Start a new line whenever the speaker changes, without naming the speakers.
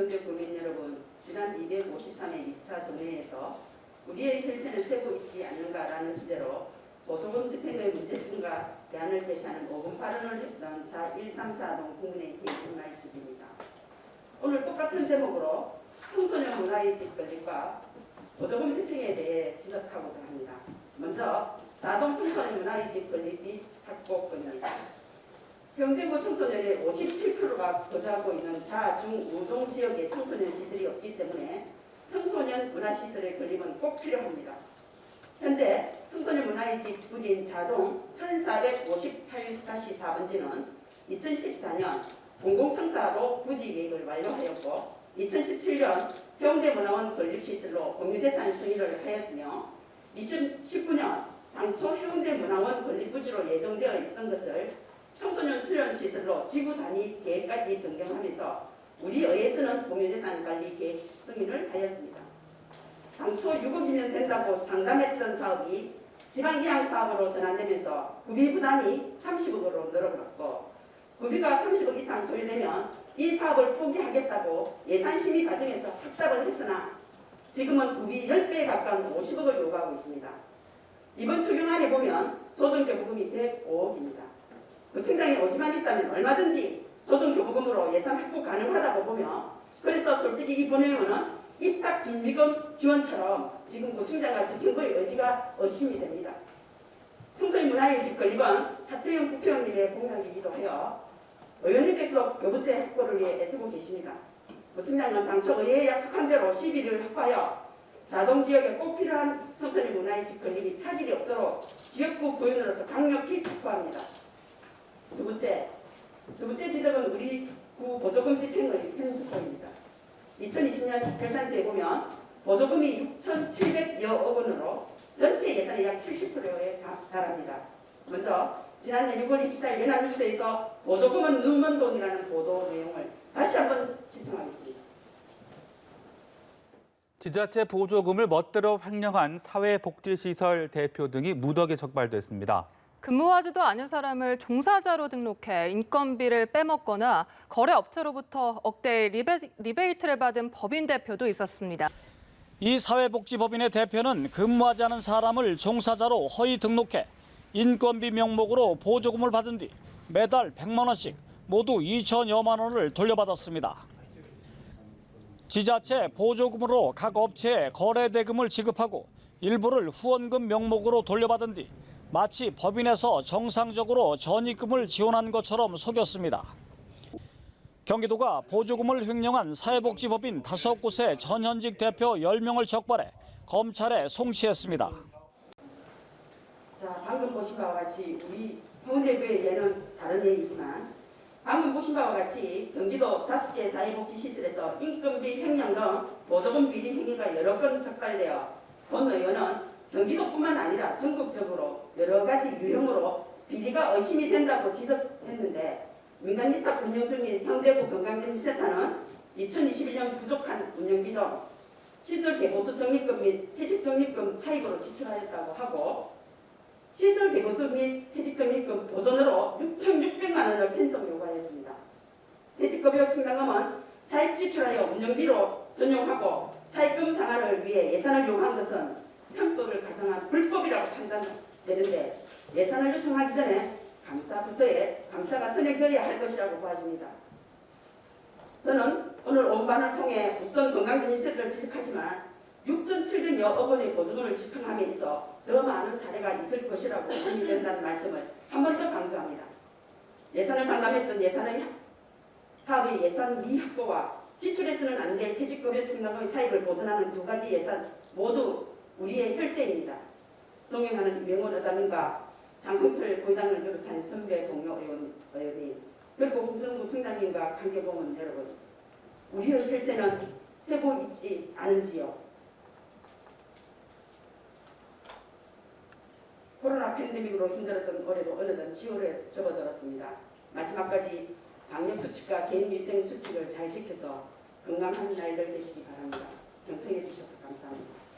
현대 국민 여러분, 지난 253회 2차 정회에서 우리의 혈세는 세고 있지 않는가라는 주제로 보조금 집행의 문제점과 대안을 제시하는 5분 발언을 했던 자134동 국민의 대의원 말씀입니다. 오늘 똑같은 제목으로 청소년 문화의 집 건립과 보조금 집행에 대해 지적하고자 합니다. 먼저 자동 청소년 문화의 집 건립 확보 건입니다. 평대구 청소년의 57%가 거주하고 있는 자중우동 지역에 청소년 시설이 없기 때문에 청소년 문화시설의 건립은 꼭 필요합니다. 현재 청소년 문화의 집 부진 자동 1458-4번지는 2014년 공공청사로 부지 계획을 완료하였고 2017년 해운대문화원 건립시설로 공유재산 승인을 하였으며 2019년 당초 해운대문화원 건립부지로 예정되어 있던 것을 청소년 수련 시설로 지구 단위 계획까지 변경하면서 우리 의회에서는 공유재산 관리 계획 승인을 하였습니다. 당초 6억이면 된다고 장담했던 사업이 지방이양 사업으로 전환되면서 구비 부담이 30억으로 늘어났고 구비가 30억 이상 소요되면 이 사업을 포기하겠다고 예산 심의 과정에서 확답을 했으나 지금은 구비 10배에 가까운 50억을 요구하고 있습니다. 이번 적용안에 보면 조정 교부금이 105억입니다. 구청장이 오지만 있다면 얼마든지 조정교부금으로 예산 확보 가능하다고 보며 그래서 솔직히 이 본회의원은 입학 준비금 지원처럼 지금 구청장과 지평구의 의지가 의심이 됩니다. 청소년 문화의 집 건립은 하태영 국회의원님의 공약이기도 하여 의원님께서 교부세 확보를 위해 애쓰고 계십니다. 구청장은 당초 의회에 약속한 대로 11을 확보하여 자동 지역에 꼭 필요한 청소년 문화의 집 건립이 차질이 없도록 지역구 구역으로서 강력히 촉구합니다. 두 번째, 두 번째 지적은 우리 구 보조금 집행의 현주소입니다. 2020년 결산서에 보면 보조금이 6,700여억 원으로 전체 예산의 약 70%에 달합니다. 먼저 지난해 6월 24일 연합뉴스에서 보조금은 눈먼 돈이라는 보도 내용을 다시 한번 시청하겠습니다.
지자체 보조금을 멋대로 횡령한 사회복지시설 대표 등이 무더기에 적발됐습니다.
근무하지도 않은 사람을 종사자로 등록해 인건비를 빼먹거나 거래업체로부터 억대의 리베, 리베 이트를 받은 법인 대표도 있었습니다.
이 사회복지법인의 대표는 근무하지 않은 사람을 종사자로 허위 등록해 인건비 명목으로 보조금을 받은 뒤 매달 100만 원씩 모두 2천여만 원을 돌려받았습니다. 지자체 보조금으로 각 업체에 거래 대금을 지급하고 일부를 후원금 명목으로 돌려받은 뒤 마치 법인에서 정상적으로 전입금을 지원한 것처럼 속였습니다. 경기도가 보조금을 횡령한 사회복지법인 다섯 곳의 전현직 대표 10명을 적발해 검찰에 송치했습니다.
자, 방금 보신 바와 같이 우리 해운대구의 예는 다른 얘기지만 방금 보신 바와 같이 경기도 다섯 개 사회복지시설에서 인건비 횡령 등 보조금 비리 행위가 여러 건 적발되어 본 의원은 경기도뿐만 아니라 전국적으로 여러 가지 유형으로 비리가 의심이 된다고 지적했는데 민간위탁 운영 중인 형대구 건강정신센터는 2021년 부족한 운영비 등 시설 개보수 적립금 및 퇴직 적립금 차익으로 지출하였다고 하고 시설 개보수 및 퇴직 적립금 보전으로 6,600만 원을 편성 요구하였습니다. 퇴직급여 충당금은 차익 지출하여 운영비로 전용하고 차익금 상환을 위해 예산을 요구한 것은 편법을 가정한 불법이라고 판단 되는데 예산을 요청하기 전에 감사 부서에 감사가 선행되어야 할 것이라고 보아집니다. 저는 오늘 온반을 통해 우선 건강정신세를 지적하지만 6,700여 억 원의 보조금을 집행함에 있어 더 많은 사례가 있을 것이라고 의심이 된다는 말씀을 한 번 더 강조합니다. 예산을 장담했던 예산의 사업의 예산 미확보와 지출해서는 안 될 퇴직급여 충당금의 차익을 보전하는 두 가지 예산 모두 우리의 혈세입니다. 존경하는 이명원 의장님과 장성철 부장을 비롯한 선배 동료 의원, 의원님 그리고 홍순구 청장님과 관계공원 여러분 우리의 혈세는 세고 있지 않은지요. 코로나 팬데믹으로 힘들었던 올해도 어느덧 10월에 접어들었습니다. 마지막까지 방역 수칙과 개인 위생 수칙을 잘 지켜서 건강한 날들 되시기 바랍니다. 경청해 주셔서 감사합니다.